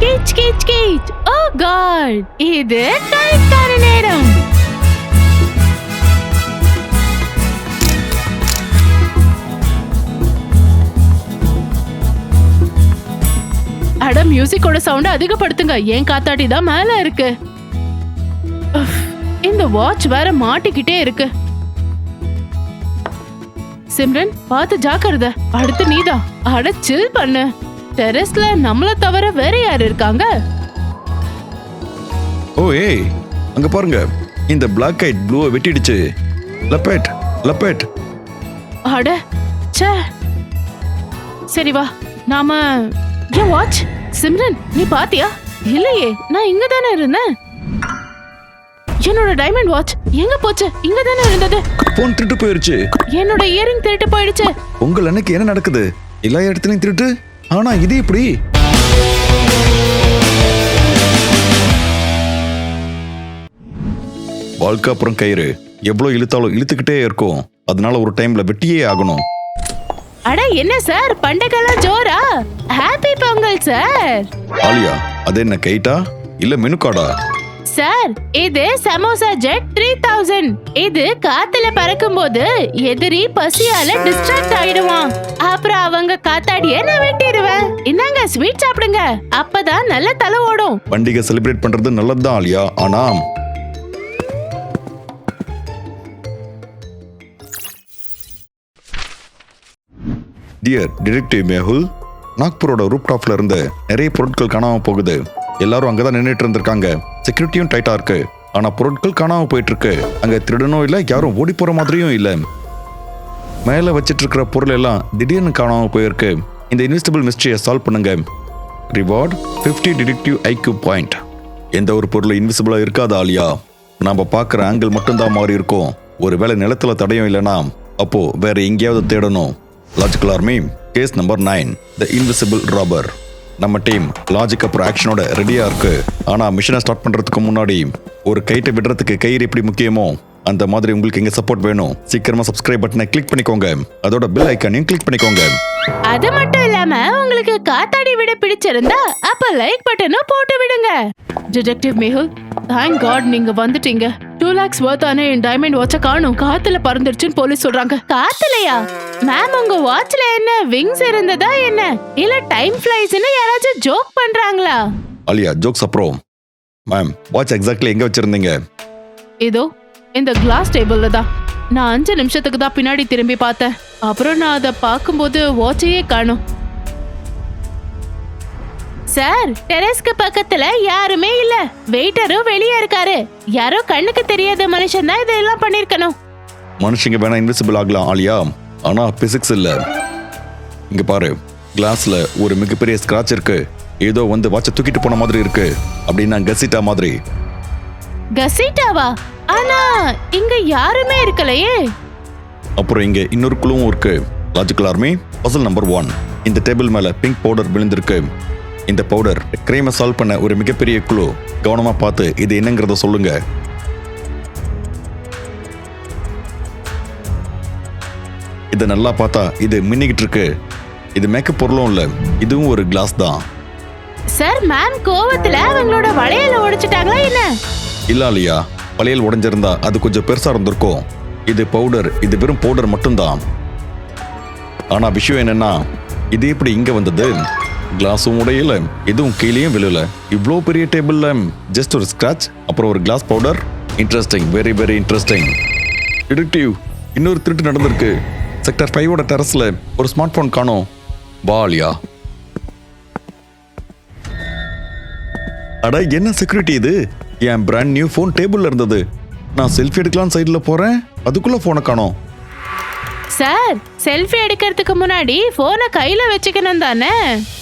கீச் கீச் கீச் ஓ காட். இது கைக்கான நேரம். அட மியூசிக்கோட சவுண்ட் அதிகப்படுத்துங்க. ஏன் காத்தாடி தான் மேல இருக்கு. உஃப், இந்த வாட்ச் வேற மாட்டிக்கிட்டே இருக்கு. சிம்ரன் பார்த்து ஜாக்கிரத. அடுத்து நீதான் அட சில் பண்ணு. டெரஸ்ல நம்மள தவிர வேற யார் இருக்காங்க? ஓ ஏய் அங்க பாருங்க. இந்த பிளாக் ஐட் ப்ளூவை வெட்டிடுச்சு. லப்பேட் லப்பேட். அட ச்சே. சரி வா நாம ஏன் வாட்ச் சிம்ரன் நீ பாத்தியா? இல்லையே நான் இங்க தானே இருந்தேன். என்னோட டைமண்ட் வாட்ச் எங்க போச்சு? இங்க தானே இருந்தது. போன் திருட்டு போயிருச்சு. என்னோட இயரிங் திருட்டு போயிடுச்சு. உங்கள் அன்னைக்கு என்ன நடக்குது? எல்லா இடத்துலயும் திருட்டு? ஆனா இது எப்படி வாழ்க்கை அப்புறம் கயிறு. எவ்வளவு இழுத்தாலும் இழுத்துக்கிட்டே இருக்கும். அதனால ஒரு டைம்ல வெட்டியே ஆகணும். அட என்ன சார்? பண்டகெல்லாம் ஜோரா? Happy Pongal sir. ஆலியா அது என்ன கைட்டா? இல்ல மெனு கார்டா? சார் இது சமோசா ஜெட் த்ரீ தௌசண்ட் இது காத்துல பறக்கும் போது எதிரி பசியால டிஸ்ட்ராக்ட் ஆயிடுவான். அப்புறம் அவங்க காத்தாடிய நான் வெட்டிடுவேன். இந்தாங்க ஸ்வீட் சாப்பிடுங்க. அப்பதான் நல்ல தலை ஓடும். பண்டிகை செலிப்ரேட் பண்றது நல்லதுதான் ஆலியா. ஆனா டியர் டிடெக்டிவ் மேகுல் நாக்பூரோட ரூப்டாப்ல இருந்து நிறைய பொருட்கள் காணாம போகுது. எல்லாரும் அங்கே தான் நின்றுட்டு இருந்திருக்காங்க. செக்யூரிட்டியும் டைட்டாக இருக்கு. ஆனால் பொருட்கள் காணாமல் போயிட்டு இருக்கு அங்கே திருடனும் இல்லை யாரும் ஓடி போகிற மாதிரியும் இல்லை. மேலே வச்சிட்டு இருக்கிற பொருள் எல்லாம் திடீர்னு காணாமல் போயிருக்கு. இந்த இன்வெஸ்டிபிள் மிஸ்ட்ரியை சால்வ் பண்ணுங்க. ரிவார்ட் 50 டிடெக்டிவ் ஐக்யூ பாயிண்ட் எந்த ஒரு பொருளும் இன்விசிபிளாக இருக்காது ஆலியா? நாம் பார்க்குற ஆங்கிள் மட்டும்தான் மாறி இருக்கும். ஒருவேளை நிலத்துல தடையும் இல்லைனா அப்போது வேற எங்கேயாவது தேடணும். Logical army case number nine the invisible robber நம்ம டீம் லாஜிக் அப்புறம் ஆக்ஷனோட ரெடியா இருக்கு. ஆனா மிஷனை ஸ்டார்ட் பண்றதுக்கு முன்னாடி ஒரு கைட்டை விடுறதுக்கு கயிறு எப்படி முக்கியமோ அந்த மாதிரி உங்களுக்கு எங்க சப்போர்ட் வேணும். சீக்கிரமா சப்ஸ்கிரைப் பட்டனை கிளிக் பண்ணிக்கோங்க. அதோட பில் ஐக்கானையும் கிளிக் பண்ணிக்கோங்க. அது மட்டும் இல்லாம உங்களுக்கு காத்தாடி விட பிடிச்சிருந்தா அப்ப லைக் பட்டனும் போட்டு விடுங்க. டிடெக்டிவ் மேகுல் தேங்க் காட் நீங்க வந்துட்டீங்க. டூ லேக்ஸ் வர்த்தான என் டைமண்ட் வாட்ச காணும். காத்துல பறந்துருச்சுன்னு போலீஸ் சொல்றாங்க. காத்துலயா? மேம் உங்க வாட்ச்ல என்ன? விங்ஸ் இருந்ததா என்ன? இல்ல டைம் ஃபிளைஸ்னு யாராச்சும் ஜோக் பண்றாங்களா? அலியா ஜோக்ஸ் அப்புறம். மேம் வாட்ச் எக்ஸாக்ட்லி எங்க வச்சிருந்தீங்க? இதோ இந்த கிளாஸ் டேபிள்ல தான். நான் அஞ்சு நிமிஷத்துக்கு தான் பின்னாடி திரும்பி பார்த்தேன். அப்புறம் நான் அதை பார்க்கும்போது வாட்சையே காணும். சார் டெரஸ்க்கு பக்கத்துல யாருமே இல்ல. வெயிட்டரும் வெளியே இருக்காரு. யாரோ கண்ணுக்கு தெரியாத மனுஷன் தான் இதெல்லாம் பண்ணிருக்கணும். மனுஷங்க வேணா இன்விசிபிள் ஆகலாம் ஆலியா. ஆனா பிசிக்ஸ் இல்ல. இங்க பாரு கிளாஸ்ல ஒரு மிகப்பெரிய ஸ்கிராட்ச் இருக்கு. ஏதோ வந்து வாட்சை தூக்கிட்டு போன மாதிரி இருக்கு. அப்படின்னா கசிட்டா மாதிரி. கசிட்டாவா? ஆனா இங்க யாருமே இருக்கலையே. அப்புறம் இங்க இன்னொரு குழுவும் இருக்கு. Logical army puzzle number one இந்த டேபிள் மேல பிங்க் பவுடர் விழுந்திருக்கு. இந்த பவுடர் கிரைமை சால்வ் பண்ண ஒரு மிகப்பெரிய குழு கவனமா பார்த்து இது என்னங்கிறத சொல்லுங்க. இதை நல்லா பார்த்தா இது மின்னிக்கிட்டு இருக்கு. இது மேக்கப் பொருளும் இல்ல இதுவும் ஒரு கிளாஸ் தான். சார் மேம் கோவத்துல அவங்களோட வளையல உடைச்சிட்டாங்களா என்ன? இல்ல இல்லையா வளையல் உடைஞ்சிருந்தா அது கொஞ்சம் பெருசா இருந்திருக்கும். இது பவுடர் இது வெறும் பவுடர் மட்டும்தான். ஆனா விஷயம் என்னன்னா இது எப்படி இங்க வந்தது? கிளாஸும் உடையல. எதுவும் கீழேயும் விழல. இவ்வளோ பெரிய டேபிள்ல ஜஸ்ட் ஒரு ஸ்கிராச் அப்புறம் ஒரு glass powder interesting very very interesting detective இன்னொரு திருட்டு நடந்திருக்கு. செக்டர் ஃபைவோட டெரஸ்ல ஒரு ஸ்மார்ட் போன் காணோம். பாலியா. அட என்ன செக்யூரிட்டி இது? என் பிராண்ட் நியூ ஃபோன் டேபிள்ல இருந்தது. நான் செல்ஃபி எடுக்கலாம் சைடில் போகிறேன் அதுக்குள்ளே ஃபோனை காணோம். சார் செல்ஃபி எடுக்கிறதுக்கு முன்னாடி போனை கையில வச்சுக்கணும் தானே?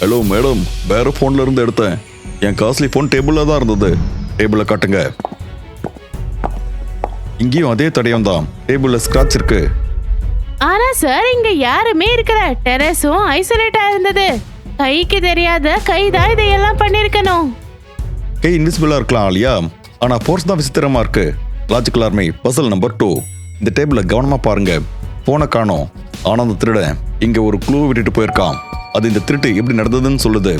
ஹலோ மேடம் வேற ஃபோன்ல இருந்து எடுத்தேன். என் காஸ்ட்லி ஃபோன் டேபிள்ல தான் இருந்தது. டேபிள காட்டுங்க. இங்கேயும் அதே தடயம் தான். டேபிள்ல ஸ்கிராட்ச் இருக்கு. ஆனா சார் இங்க யாருமே இருக்கல. டெரஸும் ஐசோலேட்டா இருந்தது. கைக்கு தெரியாத கை தான் இதையெல்லாம் பண்ணிருக்கணும். கை இன்விசிபிளா இருக்கலாம் ஆலியா ஆனா ஃபோர்ஸ் தான் விசித்திரமா இருக்கு. Logical army puzzle number two இந்த டேபிள கவனமா பாருங்க. போன காணோம். ஆனால் அந்த திருடன் இங்கே ஒரு க்ளூ விட்டுட்டு போயிருக்கான் அது இந்த திருட்டு எப்படி நடந்ததுன்னு சொல்லுது.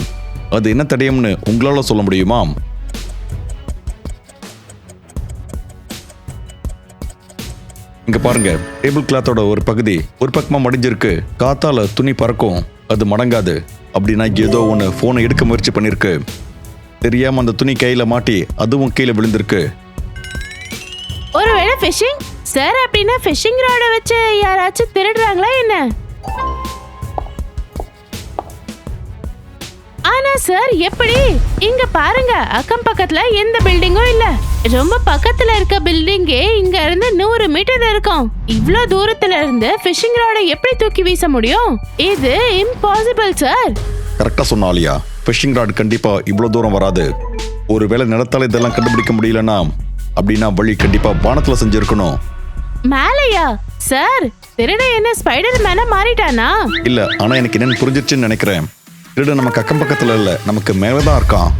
அது என்ன தடயம்னு உங்களால் சொல்ல முடியுமா? இங்கே பாருங்க டேபிள் கிளாத்தோட ஒரு பகுதி ஒரு பக்கமாக மடிஞ்சிருக்கு. காத்தால துணி பறக்கும். அது மடங்காது. அப்படின்னா ஏதோ ஒன்று ஃபோனை எடுக்க முயற்சி பண்ணியிருக்கு தெரியாம அந்த துணி கையில மாட்டி அதுவும் கீழே விழுந்திருக்கு. ஒருவேளை ஃபிஷிங் சார் அப்படின்னா ஃபிஷிங் ராடை வச்சு யாராச்சும் திருடுறாங்களா என்ன? ஆனா சார் எப்படி? இங்க பாருங்க அக்கம் பக்கத்துல எந்த பில்டிங்கும் இல்ல. ரொம்ப பக்கத்துல இருக்க பில்டிங்கே இங்க இருந்து நூறு மீட்டர் இருக்கும். இவ்ளோ தூரத்துல இருந்து ஃபிஷிங் ராடை எப்படி தூக்கி வீச முடியும்? இது இம்பாசிபிள் சார் கரெக்டா சொன்னாலியா? ஃபிஷிங் ராட் கண்டிப்பா இவ்வளவு தூரம் வராது. ஒருவேளை நிலத்தால இதெல்லாம் கண்டுபிடிக்க முடியலன்னா அப்படின்னா வழி கண்டிப்பா வானத்துல செஞ்சிருக்கணும். மேலையா? சார் திருட என்ன ஸ்பைடர் மேன மாறிட்டானா? இல்ல ஆனா எனக்கு என்னன்னு புரிஞ்சிருச்சுன்னு நினைக்கிறேன். திருட நமக்கு அக்கம் பக்கத்துல இல்ல நமக்கு மேலதான் இருக்கான்.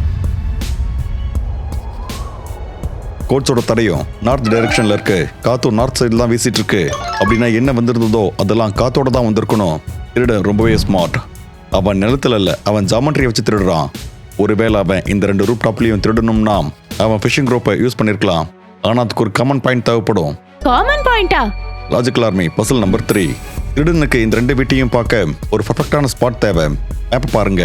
கோட்ஸோட தடையும் நார்த் டைரக்ஷன்ல இருக்கு. காத்து நார்த் சைடு தான் வீசிட்டு இருக்கு அப்படின்னா என்ன வந்திருந்ததோ அதெல்லாம் காத்தோட தான் வந்திருக்கணும். திருடன் ரொம்பவே ஸ்மார்ட் அவன் நிலத்துல இல்ல அவன் ஜாமண்ட்ரியை வச்சு திருடுறான். ஒருவேளை அவன் இந்த ரெண்டு ரூப் டாப்லையும் திருடணும்னா அவன் ஃபிஷிங் ரோப்பை யூஸ் பண்ணிருக்கலாம். ஆனா அதுக்கு ஒரு கமன் பாயிண்ட் தேவைப்படும். காமன் பாயிண்டா logical army puzzle number three திருடனுக்கு இந்த ரெண்டு வீட்டையும் பார்க்க ஒரு பர்ஃபெக்டான ஸ்பாட் தேவை. மேப் பாருங்க.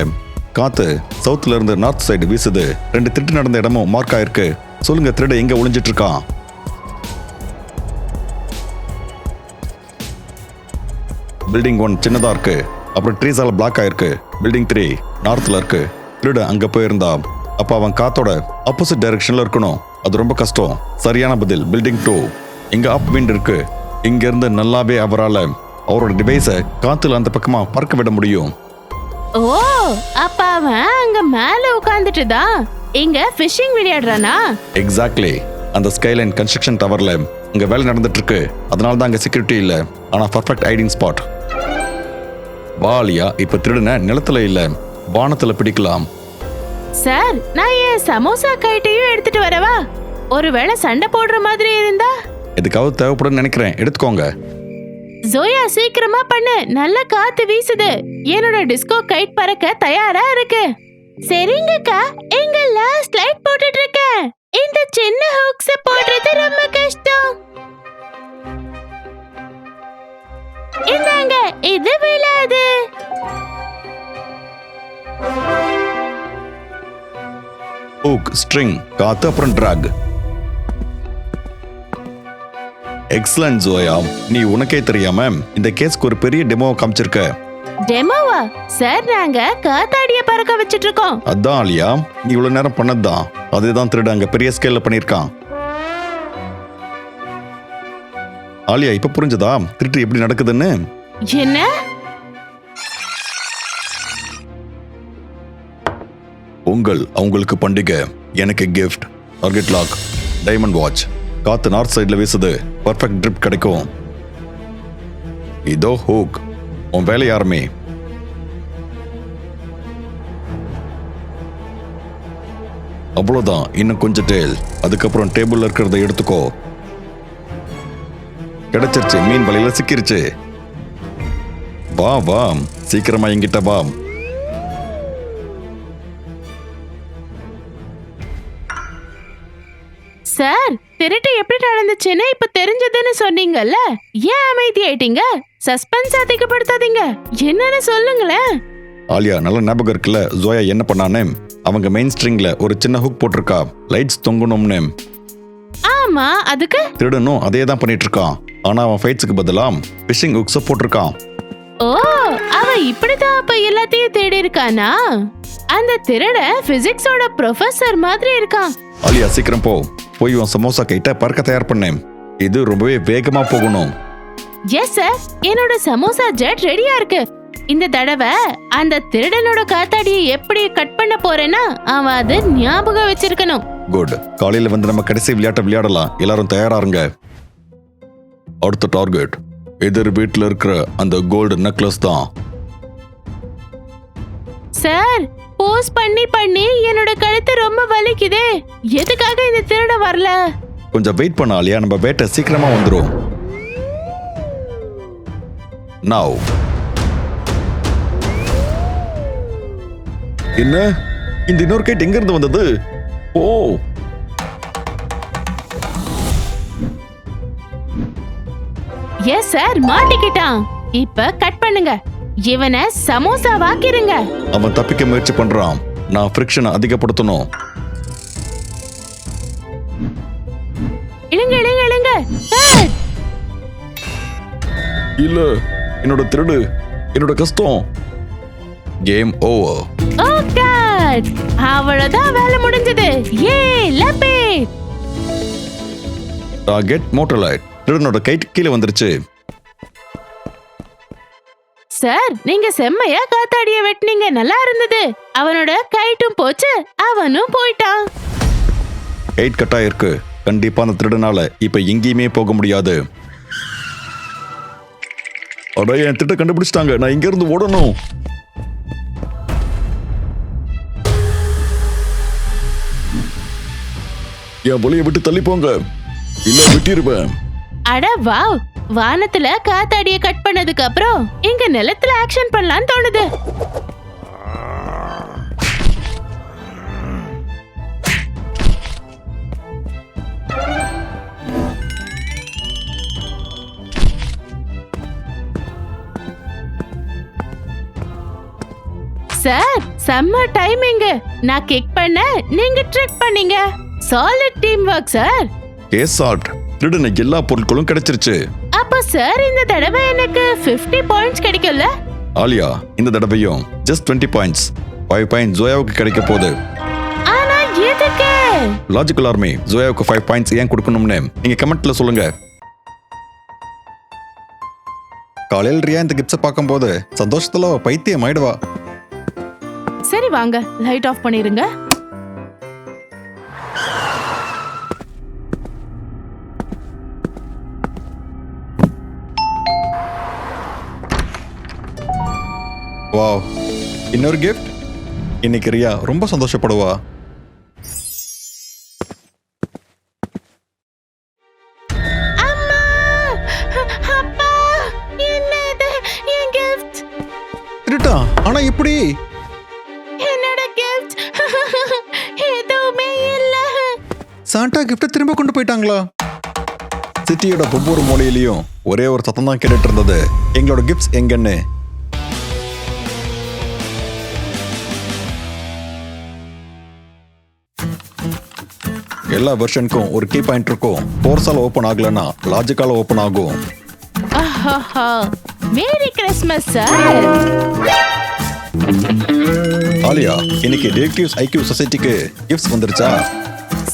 காத்து சவுத்துல இருந்து நார்த் சைடு வீசுது. ரெண்டு திருட்டு நடந்த இடமும் மார்க் ஆயிருக்கு. சொல்லுங்க திருட எங்க ஒளிஞ்சிட்டு இருக்கான்? பில்டிங் ஒன் சின்னதா இருக்கு. அப்புறம் ட்ரீஸால பிளாக் ஆயிருக்கு. பில்டிங் த்ரீ நார்த்தில் இருக்கு. திருட அங்கே போயிருந்தா அப்போ அவன் காத்தோட ஆப்போசிட் டைரக்ஷனில் இருக்கணும். அது ரொம்ப கஷ்டம். சரியான பதில் பில்டிங் டூ இங்க அப் விண்ட் இருக்கு. இங்க இருந்து நல்லாவே அவரால அவரோட டிவைஸை காத்துல அந்த பக்கமா பறக்க விட முடியும். ஓ அப்ப அவன் அங்க மேல உட்கார்ந்துட்டு தான் இங்க ஃபிஷிங் விளையாடுறானா? எக்ஸாக்ட்லி அந்த ஸ்கைலைன் கன்ஸ்ட்ரக்ஷன் டவர்ல இங்க வேலை நடந்துட்டு இருக்கு அதனால தான் அங்க செக்யூரிட்டி இல்ல. ஆனா பர்ஃபெக்ட் ஐடிங் ஸ்பாட் வாலியா இப்ப திருடன நிலத்துல இல்ல. வானத்துல பிடிக்கலாம். சார் நான் என் சமோசா கைட்டையும் எடுத்துட்டு வரவா? ஒருவேளை சண்டை போடுற மாதிரி இருந்தா? எதுக்காவது தேவைப்படும்னு நினைக்கிறேன். எடுத்துக்கோங்க. ஜோயா சீக்கிரமா பண்ணு. நல்ல காத்து வீசுது. என்னோட டிஸ்கோ கைட் பறக்க தயாரா இருக்கு. சரிங்கக்கா. எங்க லாஸ்ட் லைட் போட்டுட்டு இருக்கேன் இந்த சின்ன ஹூக்ஸ் போடுறது ரொம்ப கஷ்டம். இந்தாங்க இது விழாது ஹூக் ஸ்ட்ரிங் காத்து அப்புறம் ட்ராக் எக்ஸலன்ட் ஜோயா நீ உனக்கே தெரியாம இந்த கேஸ்க்கு ஒரு பெரிய டெமோவை காமிச்சிருக்க. டெமோவா சார் நாங்க காத்தாடிய பறக்க வச்சிட்டு இருக்கோம் அதான் ஆலியா நீ இவ்வளவு நேரம் பண்ணதுதான். அதுதான் திருட அங்க பெரிய ஸ்கேல்ல பண்ணிருக்கான் ஆலியா இப்ப புரிஞ்சதா? திருட்டு எப்படி நடக்குதுன்னு? என்ன? பொங்கல் அவங்களுக்கு பண்டிகை. எனக்கு gift target lock diamond watch காத்து நார்த் சைடில் வீசுது. பர்ஃபெக்ட் ட்ரிப் கிடைக்கும். இதோ ஹூக். உன் வேலை யாருமே அவ்வளோதான் இன்னும் கொஞ்சம் டேல் அதுக்கப்புறம் டேபிளில் இருக்கிறத எடுத்துக்கோ. கிடைச்சிருச்சு. மீன் வலையில் சிக்கிருச்சு. வா வா. சீக்கிரமா என்கிட்ட வா. சார் திருட்டு எப்படி நடந்துச்சுன்னு இப்ப தெரிஞ்சதுன்னு சொன்னீங்கல்ல? ஏன் அமைதி ஆயிட்டீங்க சஸ்பென்ஸ் அதிகப்படுத்தாதீங்க. என்னன்னு சொல்லுங்களேன். ஆலியா நல்ல ஞாபகம் இருக்குல்ல? ஜோயா என்ன பண்ணானே? அவங்க மெயின் ஸ்ட்ரிங்ல ஒரு சின்ன ஹுக் போட்டிருக்கா. லைட்ஸ் தொங்கணும்னு. ஆமா அதுக்கு? திருடனும் அதே தான் பண்ணிட்டு இருக்கான் ஆனா அவன் ஃபைட்ஸுக்கு பதிலா ஃபிஷிங் ஹுக்ஸ போட்டிருக்கான். ஓ அவன் இப்படிதான் அப்ப எல்லாத்தையும் தேடி இருக்கானா? அந்த திருட பிசிக்ஸோட ப்ரொஃபசர் மாதிரி இருக்கான். ஆலியா சீக்கிரம் போ. போய் உன் சமோசா கைட்ட பறக்க தயார் பண்ணேன். இது ரொம்பவே வேகமா போகணும். எஸ் சார் என்னோட சமோசா ஜெட் ரெடியா இருக்கு. இந்த தடவை அந்த திருடனோட காத்தாடியை எப்படி கட் பண்ண போறேன்னா அவன் அது ஞாபகம் வச்சிருக்கணும். குட் காலையில வந்து நம்ம கடைசி விளையாட்டை விளையாடலாம். எல்லாரும் தயாரா இருங்க. அடுத்த டார்கெட் எதிர் வீட்டுல இருக்கிற அந்த கோல்டு நெக்லஸ் தான். சார் போஸ் பண்ணி பண்ணி என்னோட கழுத்து ரொம்ப வலிக்குதே. எதுக்காக இந்த திருட வரல? கொஞ்சம் வெயிட் பண்ண ஆலியா. நம்ம வேட்டை சீக்கிரமா வந்துரும் நவ் என்ன? இந்த இன்னொரு கைட் எங்க இருந்து வந்தது? ஓ. எஸ் சார் மாட்டிக்கிட்டான். இப்ப கட் பண்ணுங்க. இவனை சமோசா வாக்கிருங்க அவன் தப்பிக்க முயற்சி பண்றான். நான் ஃப்ரிக்ஷனை அதிகப்படுத்தணும். இழுங்க இழுங்க இழுங்க. இல்ல என்னோட திருடு என்னோட கஷ்டம். கேம் ஓவர் ஓ காட் அவ்வளவுதான் வேலை முடிஞ்சது. ஏ லப்பே. டார்கெட் மோட்டர்லைட் திருடனோட கைட் கீழே வந்துருச்சு. சார் நீங்க செம்மையா காத்தாடிய வெட்டினீங்க. நல்லா இருந்தது. அவனோட கைட்டும் போச்சு. அவனும் போயிட்டான். கைட் கட்டா இருக்கு. கண்டிப்பா அந்த திருடனால இப்ப எங்கேயுமே போக முடியாது. அட என் திட்ட கண்டுபிடிச்சிட்டாங்க. நான் இங்க இருந்து ஓடணும். என் புலிய விட்டு தள்ளி போங்க. இல்ல வெட்டிருப்பேன் அட வாவ். வானத்துல காத்தாடிய கட் பண்ணதுக்கு அப்புறம் எங்க நிலத்துல ஆக்ஷன் பண்ணலாம்னு தோணுது. சார் செம்ம டைமிங் நான் கிக் பண்ண நீங்க ட்ரிக் பண்ணீங்க. Solid team work sir. Case solved திருடன எல்லா பொருட்களும் கிடைச்சிருச்சு. அப்ப சார் இந்த தடவை எனக்கு 50 பாயிண்ட்ஸ் கிடைக்கும்ல? ஆலியா இந்த தடவையும் just twenty points five point ஜோயாவுக்கு கிடைக்க போகுது. ஆனா எதுக்கு? லாஜிக்கல் ஆர்மி ஜோயாவுக்கு ஃபைவ் பாயிண்ட்ஸ் ஏன் கொடுக்கணும்னு நீங்க கமெண்ட்ல சொல்லுங்க. காலையில் ரியா இந்த கிப்ஸை பார்க்கும்போது சந்தோஷத்துல பைத்தியம் ஆயிடுவா சரி வாங்க லைட் ஆஃப் பண்ணிருங்க. வாவ் இன்னொரு கிஃப்ட் இன்னைக்கு ரியா ரொம்ப சந்தோஷப்படுவா? அம்மா! அப்பா! என்னது? என் கிஃப்ட் திருட்டா ஆனா இப்படி கிஃப்ட் சாண்டா கிஃப்ட்டை திரும்ப கொண்டு போயிட்டாங்களா? சிட்டியோட ஒவ்வொரு மூலையிலையும் ஒரே ஒரு சத்தம் தான் கேட்டுட்டு இருந்தது. எங்களோட கிஃப்ட்ஸ் எங்கன்னு? எல்லா வெர்ஷனுக்கும் ஒரு கீ பாயிண்ட் இருக்கும். ஃபோர்ஸால ஓப்பன் ஆகலன்னா லாஜிக்கால ஓப்பன் ஆகும். மேரி கிறிஸ்மஸ் சார் ஆலியா இன்னைக்கு டிடெக்டிவ்ஸ் ஐக்யூ சொசைட்டிக்கு கிஃப்ட்ஸ் வந்துருச்சா?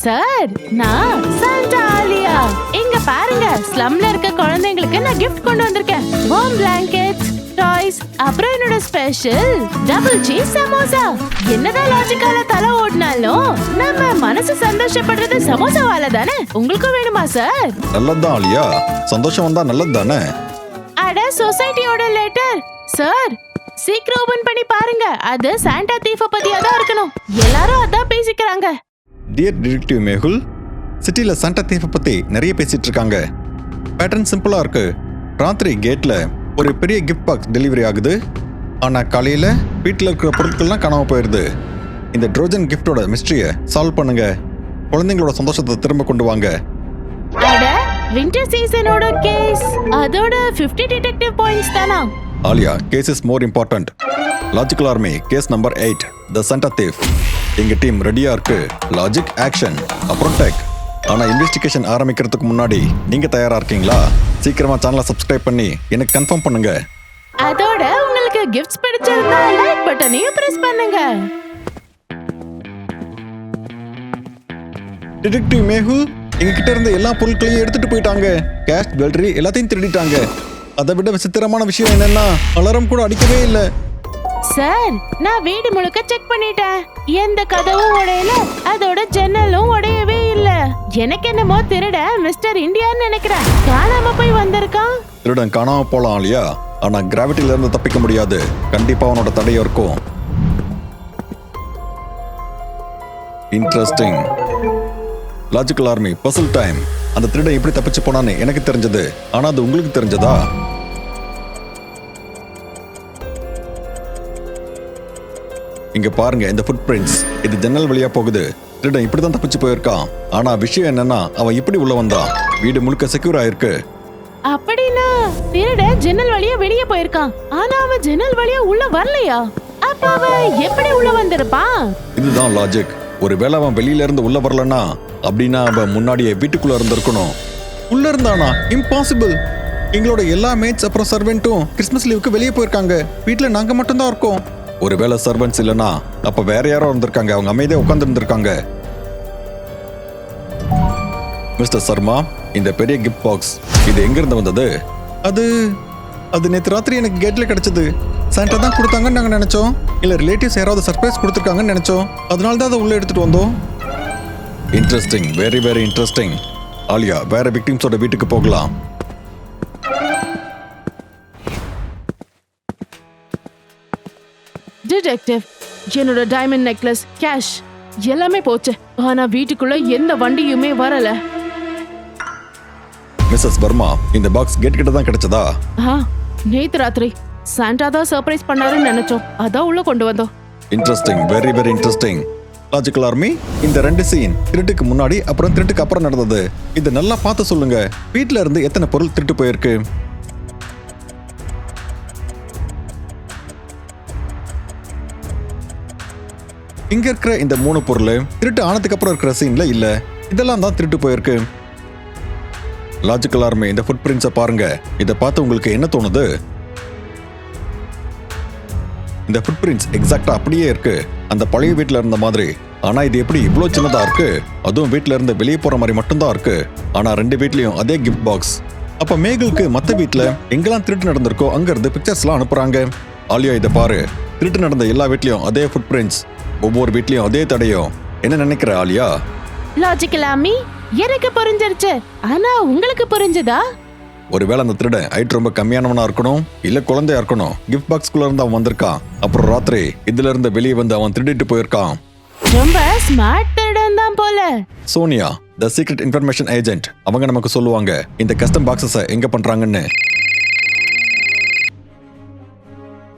சார் நான் சாண்டா ஆலியா இங்க பாருங்க ஸ்லம்ல இருக்க குழந்தைங்களுக்கு நான் gift கொண்டு வந்திருக்கேன். வார்ம் blankets டாய்ஸ் அப்புறம் என்னோட ஸ்பெஷல் டபுள் சீஸ் சமோசா என்னதான் லாஜிக்கால தலை ஓடினாலும் நம்ம மனசு சந்தோஷப்படுறது சமோசாவால தானே? உங்களுக்கும் வேணுமா சார் நல்லதுதான் ஆலியா. சந்தோஷம் வந்தா நல்லது தானே அட சொசைட்டியோட லெட்டர் சார் சீக்கிரம் ஓபன் பண்ணி பாருங்க. அது சாண்டா தீஃப பத்தியா தான் இருக்கணும். எல்லாரும் அதான் பேசிக்கிறாங்க. டியர் டிடெக்டிவ் மேகுல் சிட்டியில் சாண்டா தீஃபை பற்றி நிறைய பேசிட்டு இருக்காங்க. பேட்டர்ன் சிம்பிளாக இருக்கு. ராத்திரி கேட்டில் ஒரு பெரிய கிஃப்ட் பாக்ஸ் டெலிவரி ஆகுது. ஆனால் காலையில் வீட்டில் இருக்கிற பொருட்கள்லாம் காணாமல் போயிடுது இந்த ட்ரோஜன் கிஃப்டோட மிஸ்ட்ரியை சால்வ் பண்ணுங்க. குழந்தைங்களோட சந்தோஷத்தை திரும்ப கொண்டு வாங்க. அட வின்டர் சீசனோட கேஸ் அதோட 50 டிடெக்டிவ் பாயிண்ட்ஸ் தானா? Alia case is more important logical army case number eight the Santa thief எங்க டீம் ரெடியா இருக்கு. லாஜிக் ஆக்ஷன் அப்புறம் டெக் ஆனா இன்வெஸ்டிகேஷன் ஆரம்பிக்கிறதுக்கு முன்னாடி நீங்க தயாரா இருக்கீங்களா? சீக்கிரமா சேனலை சப்ஸ்கிரைப் பண்ணி எனக்கு கன்ஃபார்ம் பண்ணுங்க. அதோட உங்களுக்கு கிஃப்ட்ஸ் பிடிச்சிருந்தா லைக் பட்டனையும் பிரஸ் பண்ணுங்க. டிடெக்டிவ் மேகுல் எங்க கிட்ட இருந்த எல்லா பொருட்களையும் எடுத்துட்டு போயிட்டாங்க. கேஷ் ஜுவல்லரி எல்லாத்தையும் திருடிட்டாங்க. அதை விட விசித்திரமான விஷயம் என்னன்னா அலாரம் கூட அடிக்கவே இல்லை. சார் நான் வீடு முழுக்க செக் பண்ணிட்டேன். எந்த கதவும் உடையல அதோட இல்ல எனக்கு என்னமோ திருட மிஸ்டர் இந்தியான்னு நினைக்கிறேன். காணாம போய் வந்திருக்கான். திருடன் காணாம போலாம் இல்லையா? ஆனா கிராவிட்டில இருந்து தப்பிக்க முடியாது. கண்டிப்பா அவனோட தடையும் இருக்கும். Interesting logical army puzzle time அந்த திருடன் எப்படி தப்பிச்சு போனான்னு எனக்கு தெரிஞ்சது. ஆனா அது உங்களுக்கு தெரிஞ்சதா? இங்க பாருங்க இந்த ஃபுட் பிரிண்ட்ஸ் இது ஜன்னல் வழியா போகுது. திருடன் இப்படிதான் தப்பிச்சு போயிருக்கான். ஆனா விஷயம் என்னன்னா அவன் இப்படி உள்ள வந்தான். வீடு முழுக்க செக்யூர் ஆயிருக்கு. அப்படின்னா திருட ஜன்னல் வழியா வெளியே போயிருக்கான். ஆனா அவன் ஜன்னல் வழியா உள்ள வரலையா? அப்ப அவன் எப்படி உள்ள வந்திருப்பான்? இதுதான் லாஜிக் ஒருவேளை அவன் வெளியில இருந்து உள்ள வரலன்னா அப்படின்னா அவன் முன்னாடியே வீட்டுக்குள்ள இருந்திருக்கணும். உள்ள இருந்தானா? இம்பாசிபிள் எங்களோட எல்லா மேட்ஸ் அப்புறம் சர்வெண்ட்டும் கிறிஸ்மஸ் லீவுக்கு வெளியே போயிருக்காங்க. வீட்ல நாங்க மட்டும் தான் இருக்கோம். ஒருவேளை சர்வெண்ட்ஸ் இல்லனா அப்ப வேற யாரோ இருந்திருக்காங்க அவங்க அமைதியா உட்கார்ந்து இருந்திருக்காங்க மிஸ்டர் சர்மா இந்த பெரிய கிஃப்ட் பாக்ஸ் இது எங்க இருந்து வந்தது? அது அது நேற்று ராத்திரி எனக்கு கேட்ல கிடைச்சது. சாண்டா தான் கொடுத்தாங்கன்னு நாங்க நினைச்சோம். இல்ல ரிலேட்டிவ்ஸ் யாராவது சர்ப்ரைஸ் கொடுத்துருக்காங்கன்னு நினைச்சோம். அதனால தான் அதை உள்ள எடுத்துட்டு வந்தோம். Interesting very very interesting Alia வேற விக்டிம்ஸோட வீட்டுக்கு போகலாம். டிடெக்டிவ் என்னோட டைமண்ட் நெக்லஸ் கேஷ் எல்லாமே போச்சு. ஆனா வீட்டுக்குள்ள எந்த வண்டியுமே வரல. மிஸ்ஸஸ் வர்மா இந்த பாக்ஸ் கேட் கிட்ட தான் கிடைச்சதா? ஆ நேத்து ராத்திரி. சாண்டா தான் சர்ப்ரைஸ் பண்ணாருன்னு நினைச்சோம். அதான் உள்ள கொண்டு வந்தோம். Interesting very very interesting logical army இந்த ரெண்டு சீன் திருட்டுக்கு முன்னாடி அப்புறம் திருட்டுக்கு அப்புறம் நடந்தது. இது நல்லா பார்த்து சொல்லுங்க. வீட்ல இருந்து எத்தனை பொருள் திருட்டு போயிருக்கு? இங்க இருக்கிற இந்த மூணு பொருள் திருட்டு ஆனதுக்கு அப்புறம் இருக்கிற சீன்ல இல்ல. இதெல்லாம் தான் திருட்டு போயிருக்கு. லாஜிக்கல் ஆர்மி இந்த ஃபுட் பிரிண்ட்ஸை பாருங்க. இதை பார்த்து உங்களுக்கு என்ன தோணுது? இந்த ஃபுட் பிரிண்ட்ஸ் எக்ஸாக்டா அப்படியே இருக்கு. அந்த பழைய வீட்டில் இருந்த மாதிரி. ஆனா இது எப்படி இவ்வளோ சின்னதா இருக்கு? அதுவும் வீட்டில இருந்து வெளியே போற மாதிரி மட்டும்தான் இருக்கு. ஆனா ரெண்டு வீட்லயும் அதே கிஃப்ட் பாக்ஸ் அப்ப மேகலுக்கு மத்த வீட்டுல எங்கெல்லாம் திருட்டு நடந்திருக்கோ அங்க இருந்து பிக்சர்ஸ் எல்லாம் அனுப்புறாங்க. ஆலியா இதை பாரு. திருட்டு நடந்த எல்லா வீட்லயும் அதே ஃபுட் பிரிண்ட்ஸ் ஒவ்வொரு வீட்லயும் அதே தடையும். என்ன நினைக்கிற ஆலியா? லாஜிக்கல் ஆமி எனக்கு புரிஞ்சிருச்சு. ஆனா உங்களுக்கு புரிஞ்சுதா? ஒருவேளை அந்த திருடன் ஹைட் ரொம்ப கம்மியானவனா இருக்கணும்? இல்ல குழந்தையா இருக்கணும்? கிஃப்ட் பாக்ஸ்குள்ள இருந்து அவன் வந்திருக்கான். அப்புறம் ராத்திரி இதுல இருந்து வெளியே வந்து அவன் திருடிட்டு போயிருக்கான். ரொம்ப ஸ்மார்ட் திருடன் தான் போல. Sonia the secret information agent அவங்க நமக்கு சொல்லுவாங்க இந்த கஸ்டம் பாக்ஸஸை எங்க பண்றாங்கன்னு.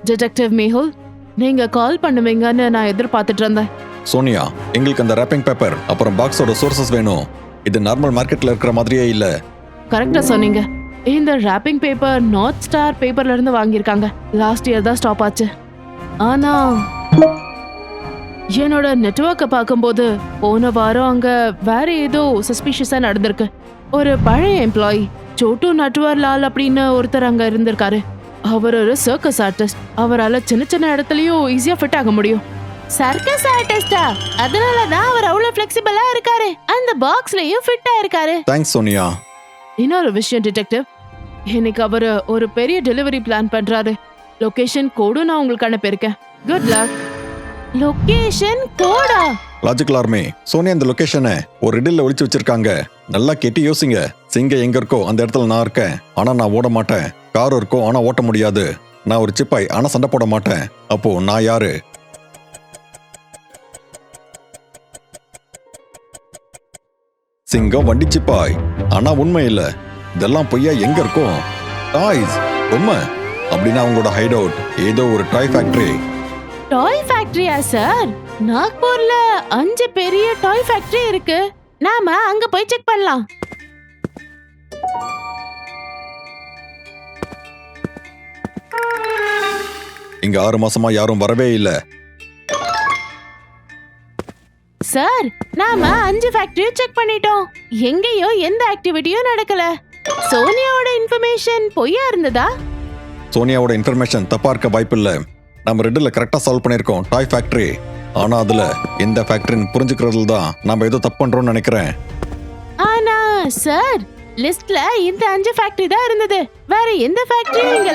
டிடெக்டிவ் மேஹுல் நீங்க கால் பண்ணுவீங்கன்னு நான் எதிர்பார்த்துட்டு இருந்தேன். சோனியா எங்களுக்கு அந்த ரேப்பிங் பேப்பர் அப்புறம் பாக்ஸோட சோர்சஸ் வேணும். இது நார்மல் மார்க்கெட்ல இருக்கிற மாதிரியே இல்ல. கரெக்டா சொன்னீங்க. இந்த ராப்பிங் பேப்பர் நார்த் ஸ்டார் பேப்பர்ல இருந்து வாங்கியிருக்காங்க. லாஸ்ட் இயர் தான் ஸ்டாப் ஆச்சு. ஆனா என்னோட நெட்வொர்க்கை பார்க்கும்போது போன வாரம் அங்க வேற ஏதோ சஸ்பிஷியஸா நடந்திருக்கு. ஒரு பழைய எம்ப்ளாயி சோட்டு நட்வர் லால் அப்படின்னு ஒருத்தர் அங்க இருந்திருக்காரு. அவர் ஒரு சர்க்கஸ் ஆர்டிஸ்ட் அவரால சின்ன சின்ன இடத்துலயும் ஈஸியா ஃபிட் ஆக முடியும். சர்க்கஸ் ஆர்டிஸ்டா அதனால தான் அவர் அவ்வளவு ஃபிளெக்சிபிளா இருக்காரு. அந்த பாக்ஸ்லயும் ஃபிட்டா இருக்காரு. தேங்க்ஸ் சோனியா இன்னொரு விஷயம் டிடெக்டிவ் இன்னைக்கு அவர் ஒரு பெரிய டெலிவரி பிளான் பண்றாரு. லொகேஷன் கோடும் நான் உங்களுக்கு அனுப்பியிருக்கேன். குட் லக் லொகேஷன் கோடா லாஜிக்கல் ஆர்மி சோனியா இந்த லொகேஷனை ஒரு இடில் ஒளிச்சு வச்சிருக்காங்க. நல்லா கேட்டு யோசிங்க. சிங்க எங்க இருக்கோ அந்த இடத்துல நான் இருக்கேன். ஆனா நான் ஓட மாட்டேன். கார் இருக்கும் ஆனா ஓட்ட முடியாது. நான் ஒரு சிப்பாய் ஆனா சண்டை போட மாட்டேன். அப்போ நான் யாரு? சிங்கம் வண்டி சிப்பாய். ஆனா உண்மை இல்ல. இதெல்லாம் பொய்யா எங்க இருக்கும் டாய்ஸ் உண்மை அப்படின்னா அவங்களோட ஹைட் அவுட் ஏதோ ஒரு டாய் ஃபேக்டரி. டாய் ஃபேக்டரியா சார்? நாக்பூர்ல அஞ்சு பெரிய டாய் ஃபேக்டரி இருக்கு. நாம அங்க போய் செக் பண்ணலாம். இங்க ஆறு மாசமா யாரும் வரவே இல்லை. சார் நாம அஞ்சு ஃபேக்டரியும் செக் பண்ணிட்டோம். எங்கேயும் எந்த ஆக்டிவிட்டியும் நடக்கல. சோனியாவோட இன்ஃபர்மேஷன் பொய்யா இருந்ததா? சோனியாவோட இன்ஃபர்மேஷன் தப்பா இருக்க வாய்ப்பில்ல நம்ம ரெட்டில் கரெக்டா சால்வ் பண்ணியிருக்கோம் டாய் ஃபேக்டரி ஆனா அதுல எந்த ஃபேக்டரின்னு புரிஞ்சுக்கிறதுல தான் நம்ம ஏதோ தப்பு பண்றோம்னு நினைக்கிறேன். ஆனா சார் லிஸ்ட்ல இந்த அஞ்சு ஃபேக்டரி தான் இருந்தது. வேற எந்த ஃபேக்டரியும் இங்க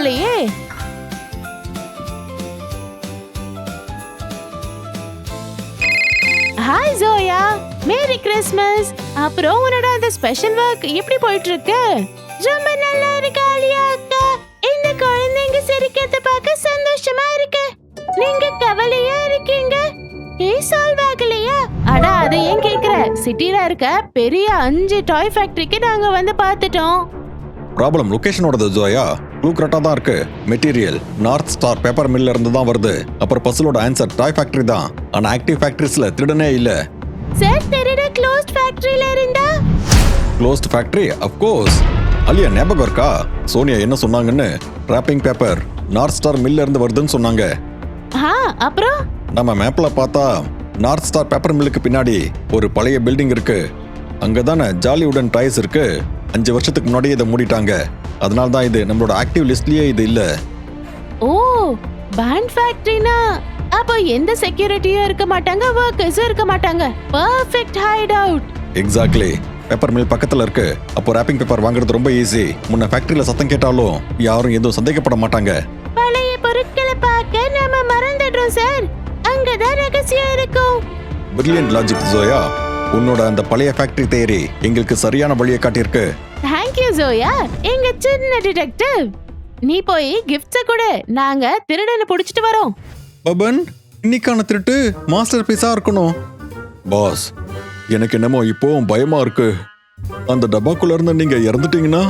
ஹாய் ஜோயா மேரி கிறிஸ்மஸ் அப்புறம் உன்னோட அந்த ஸ்பெஷல் ஒர்க் எப்படி போயிட்டு இருக்கு ரொம்ப நல்லா இருக்கு ஆலியா அக்கா? இந்த குழந்தைங்க சிரிக்கிறத பார்க்க சந்தோஷமா இருக்கு. நீங்க கவலையா இருக்கீங்க? ஏ சால்வ் ஆகலையா? அடா அதை ஏன் கேக்குற? சிட்டில இருக்க பெரிய அஞ்சு டாய் ஃபேக்டரிக்கு நாங்க வந்து பார்த்துட்டோம். ப்ராப்ளம் லொகேஷனோடது ஜோயா க்ளூ கரெக்டாக தான் இருக்கு. மெட்டீரியல் நார்த் ஸ்டார் பேப்பர் மில்ல இருந்து தான் வருது. அப்புறம் பஸ்ஸலோட ஆன்சர் டாய் ஃபேக்டரி தான். ஆனால் ஆக்டிவ் ஃபேக்டரிஸ்ல திருடனே இல்லை. சார் திருட க்ளோஸ்ட் ஃபேக்டரியில இருந்தா? க்ளோஸ்ட் ஃபேக்டரி அஃப்கோர்ஸ் அலியா ஞாபகம் இருக்கா? சோனியா என்ன சொன்னாங்கன்னு? ராப்பிங் பேப்பர் நார்த் ஸ்டார் மில்ல இருந்து வருதுன்னு சொன்னாங்க. அப்புறம்? நம்ம மேப்ல பார்த்தா நார்த் ஸ்டார் பேப்பர் மில்லுக்கு பின்னாடி ஒரு பழைய பில்டிங் இருக்கு. அங்க தானே ஜாலிவுடன் டாய்ஸ் இருக்கு. அஞ்சு வருஷத்துக்கு முன்னாடியே இதை மூடிட்டாங்க. அதனால தான் இது நம்மளோட ஆக்டிவ் லிஸ்ட்லயே இது இல்ல. ஓ பேண்ட் ஃபேக்டரினா அப்போ எந்த செக்யூரிட்டியும் இருக்க மாட்டாங்க ஒர்க்கர்ஸும் இருக்க மாட்டாங்க. Perfect hide out exactly paper mill பக்கத்துல இருக்கு. அப்போ ராப்பிங் பேப்பர் வாங்குறது ரொம்ப ஈஸி முன்ன ஃபேக்டரியில சத்தம் கேட்டாலும் யாரும் எதுவும் சந்தேகப்பட மாட்டாங்க. பழைய பொருட்களை பார்க்க நாம மறந்துடுறோம் சார் அங்கதான் ரகசியம் இருக்கும். பிரில்லியன்ட் லாஜிக் ஜோயா உன்னோட அந்த பழைய ஃபேக்டரி தேரி எங்களுக்கு சரியான வழியை காட்டியிருக்கு. தேங்க்யூ ஜோயா எங்க சின்ன டிடெக்டிவ் நீ போய் கிஃப்ட்ஸ கொடு. நாங்க திருடனை புடிச்சிட்டு வரோம். பபன் இன்னைக்கான திருட்டு மாஸ்டர் பீஸா இருக்கணும். பாஸ் எனக்கு என்னமோ இப்போவும் பயமா இருக்கு. அந்த டப்பாக்குள்ள இருந்து நீங்க இறந்துட்டீங்கன்னா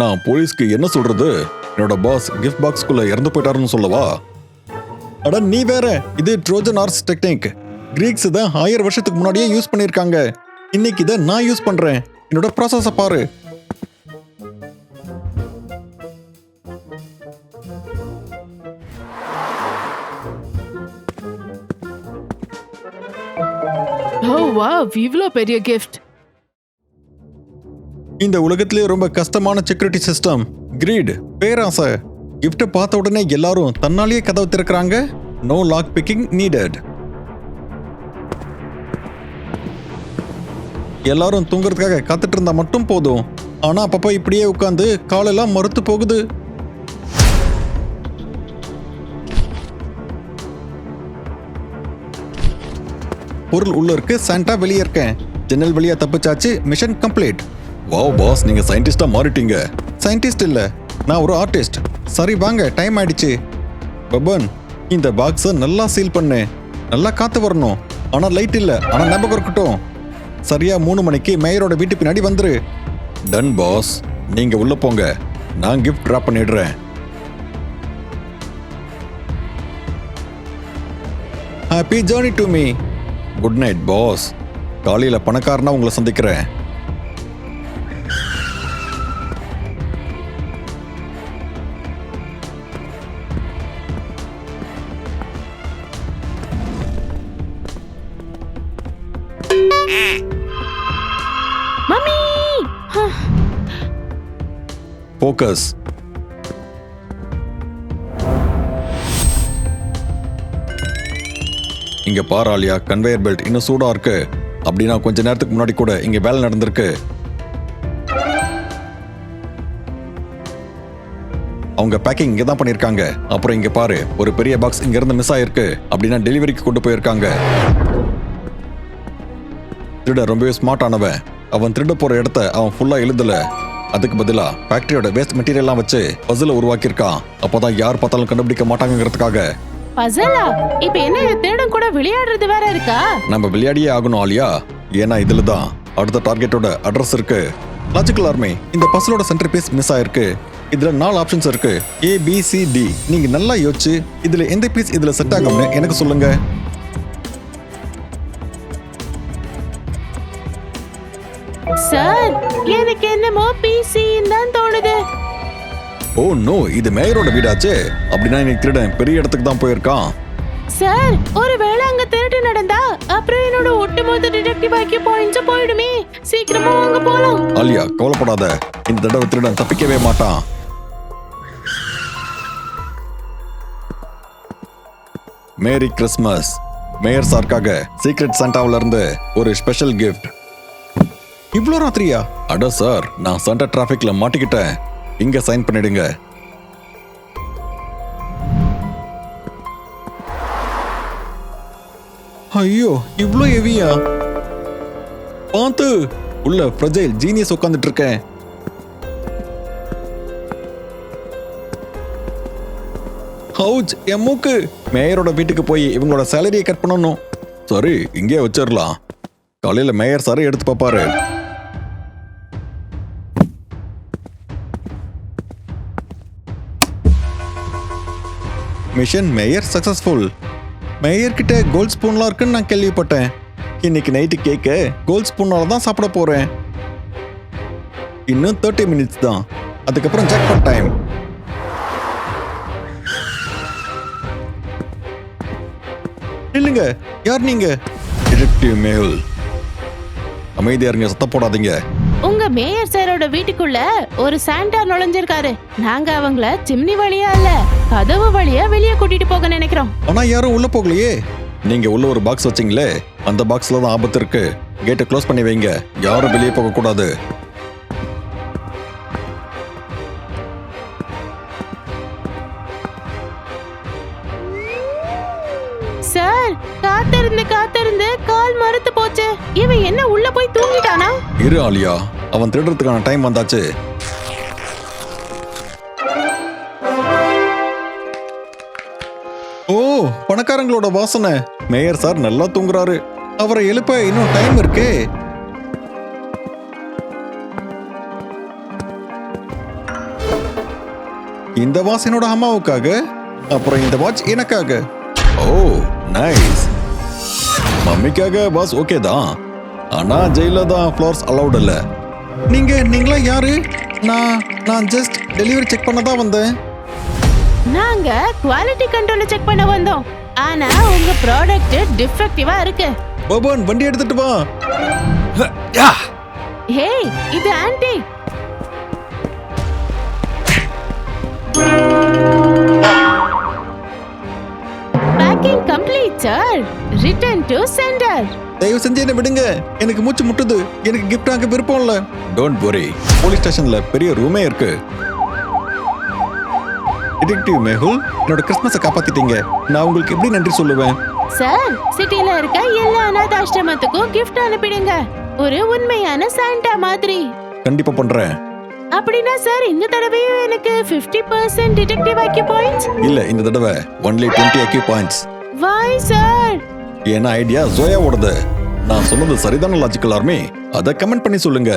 நான் போலீஸ்க்கு என்ன சொல்றது? என்னோட பாஸ் கிஃப்ட் பாக்ஸ்குள்ள இறந்து போயிட்டாருன்னு சொல்லவா? அட நீ வேற. இது ட்ரோஜன் ஆர்ஸ் டெக்னிக் கிரீக்ஸ் இதை ஆயிரம் வருஷத்துக்கு முன்னாடியே யூஸ் பண்ணியிருக்காங்க. இன்னைக்கு இதை நான் யூஸ் பண்றேன். என்னோட ப்ராசஸை பாரு. ஓ வாவ் இவ்ளோ பெரிய கிஃப்ட் இந்த உலகத்திலே ரொம்ப கஷ்டமான செக்யூரிட்டி சிஸ்டம் கிரீட் பேராசை. கிஃப்ட்டை பார்த்த உடனே எல்லாரும் தன்னாலேயே கதவு திறக்கிறாங்க. நோ லாக் பிக்கிங் நீடட் எல்லாரும் தூங்குறதுக்காக காத்துட்டு இருந்தா மட்டும் போதும். ஆனா அப்பப்போ இப்படியே உட்காந்து காலெல்லாம் மறுத்து போகுது. பொருள் உள்ள இருக்கு சாண்டா வெளியே இருக்கேன். ஜன்னல் வழியா தப்பிச்சாச்சு மிஷன் கம்ப்ளீட் வாவ் பாஸ் நீங்க சயின்டிஸ்டா மாறிட்டீங்க. சயின்டிஸ்ட் இல்ல நான் ஒரு ஆர்டிஸ்ட் சரி வாங்க டைம் ஆயிடுச்சு. பபன் இந்த பாக்ஸை நல்லா சீல் பண்ணு. நல்லா காத்து வரணும். ஆனா லைட் இல்ல ஆனா ஞாபகம் இருக்கட்டும். சரியா மூணு மணிக்கு மேயரோட வீட்டு பின்னாடி வந்துரு. டன் பாஸ் நீங்க உள்ள போங்க. நான் கிஃப்ட் ட்ராப் பண்ணிடுறேன். Happy journey to me good night boss காலையில் பணக்காரனா உங்களை சந்திக்கிறேன். ஃபோக்கஸ் இங்க பாராலியா கன்வேயர் பெல்ட் இன்னும் சூடா இருக்கு. அப்படின்னா கொஞ்ச நேரத்துக்கு முன்னாடி கூட இங்க வேலை நடந்திருக்கு. அவங்க பேக்கிங் இங்க தான் பண்ணிருக்காங்க. அப்புறம் இங்க பாரு ஒரு பெரிய பாக்ஸ் இங்க இருந்து மிஸ் ஆயிருக்கு. அப்படின்னா டெலிவரிக்கு கொண்டு போயிருக்காங்க. திருட ரொம்பவே ஸ்மார்ட் ஆனவன். அவன் திருட போற இடத்த அவன் ஃபுல்லா எழுதல. அதுக்கு பதிலா ஃபேக்டரியோட வேஸ்ட் மெட்டீரியல்லாம் வச்சு பஸ்ல உருவாக்கியிருக்கான். அப்பதான் யார் பார்த்தாலும் கண்டுபிடிக்க மாட்டாங்கங்கிறதுக்காக. பசலா இப்ப என்ன இது திருடன் கூட விளையாடுறது வேற இருக்கா? நம்ம விளையாடியே ஆகணும் ஆலியா. ஏன்னா இதுல தான் அடுத்த டார்கெட்டோட அட்ரஸ் இருக்கு. லாஜிக்கல் ஆர்மி இந்த பஸ்ஸலோட சென்டர் பீஸ் மிஸ் ஆயிருக்கு. இதுல நாலு ஆப்ஷன்ஸ் இருக்கு. ஏ பி சி டி நீங்க நல்லா யோசிச்சு இதுல எந்த பீஸ் இதுல செட் ஆகும்னு எனக்கு சொல்லுங்க. சார் எனக்கு என்னமோ பிசி தான் தோணுது. ஓ நோ இது மேயரோட வீடாச்சே. அப்படின்னா இன்னைக்கு திருடன் பெரிய இடத்துக்கு தான் போயிருக்கான். சார் ஒருவேளை அங்க திருட்டு நடந்தா அப்புறம் என்னோட ஒட்டுமொத்த டிடெக்டிவ் ஐக்கிய பாயிண்ட்ஸ் போயிடுமே. சீக்கிரமா வாங்க போலாம். ஆலியா கவலைப்படாத. இந்த தடவை திருடன் தப்பிக்கவே மாட்டான். Merry Christmas. மேயர் சார்க்காக சீக்ரெட் சாண்டாவில இருந்து ஒரு ஸ்பெஷல் கிஃப்ட் இவ்வளோ ராத்திரியா? அட சார் நான் சண்டா டிராஃபிக்ல மாட்டிக்கிட்டேன். இங்க சைன் பண்ணிடுங்க. ஐயோ இவ்வளோ ஹெவியா பார்த்து உள்ள ஃப்ரஜைல் ஜீனியஸ் உட்காந்துட்டு இருக்கேன் ஹவுச் என் மூக்கு! மேயரோட வீட்டுக்கு போய் இவங்களோட சேலரியை கட் பண்ணணும். சரி இங்கே வச்சிடலாம் காலையில மேயர் சார் எடுத்து பார்ப்பாரு. மிஷன் மேயர் சக்ஸஸ்ஃபுல் மேயர் கிட்ட கோல்ட் ஸ்பூன்லாம் இருக்குன்னு நான் கேள்விப்பட்டேன். இன்னைக்கு நைட்டு கேக்க கோல்ட் ஸ்பூனால் தான் சாப்பிட போறேன். இன்னும் தேர்ட்டி மினிட்ஸ் தான். அதுக்கப்புறம் ஜாக்பாட் டைம் இல்லைங்க யார் நீங்க? டிடெக்டிவ் மேல் அமைதியா இருங்க சத்த போடாதீங்க. உங்க மேயர் சாரோட வீட்டுக்குள்ள ஒரு சாண்டா நுழைஞ்சிருக்காரு. நாங்க அவங்கள சிம்னி வழியா இல்லை. கதவு வழியா வெளியே கூட்டிட்டு போக நினைக்கிறோம். ஆனா யாரும் உள்ள போகலையே. நீங்க உள்ள ஒரு பாக்ஸ் வச்சீங்களே அந்த பாக்ஸ்ல தான் ஆபத்து இருக்கு. கேட்டை க்ளோஸ் பண்ணி வைங்க. யாரும் வெளியே போக கூடாது. சார் காத்திருந்து காத்திருந்து கால் மறுத்து போச்சு. இவன் என்ன உள்ள போய் தூங்கிட்டானா? இரு ஆலியா அவன் திருடுறதுக்கான டைம் வந்தாச்சு. பணக்காரங்களோட வாசனை. மேயர் சார் நல்லா தூங்குறாரு. அவரை எழுப்ப இன்னும் டைம் இருக்கே. இந்த வாட்ச் என்னோட அம்மாவுக்காக அப்புறம் இந்த வாட்ச் எனக்காக. ஓ நைஸ் மம்மிக்காக பாஸ் ஓகே தான். ஆனா ஜெயில தான் ஃப்ளவர்ஸ் அலௌட் இல்ல. நீங்க நீங்களா யாரு? நான் நான் ஜஸ்ட் டெலிவரி செக் பண்ண தான் வந்தேன். நாங்க குவாலிட்டி கண்ட்ரோல செக் பண்ண வந்தோம். ஆனா உங்க ப்ராடக்ட் டிஃபெக்டிவா இருக்கு. பபான் வண்டி எடுத்துட்டு வா. ஹே இது aunty packing complete sir return to centre தயவு செஞ்சு என்ன விடுங்க. எனக்கு மூச்சு முட்டுது. எனக்கு கிஃப்ட் ஆக விருப்பம் இல்ல. டோன்ட் வரி போலீஸ் ஸ்டேஷன்ல பெரிய ரூமே இருக்கு. டிடெக்டிவ் மேகுல் என்னோட கிறிஸ்மஸை காப்பாத்திட்டீங்க. நான் உங்களுக்கு எப்படி நன்றி சொல்லுவேன்? சார் சிட்டில இருக்க எல்லா அனாதாஷ்டமத்துக்கும் கிஃப்ட் அனுப்பிடுங்க. ஒரு உண்மையான சாண்டா மாதிரி. கண்டிப்பா பண்றேன். அப்படின்னா சார் இந்த தடவையும் எனக்கு 50% பர்சன்ட் டிடெக்டிவ் ஐக்கிய பாயிண்ட்ஸ் இல்ல இந்த தடவை only twenty argue points why sir ஏன்னா ஐடியா ஜோயாவோடது நான் சொன்னது சரிதான லாஜிக்கல் ஆர்மி? அதை கமெண்ட் பண்ணி சொல்லுங்க.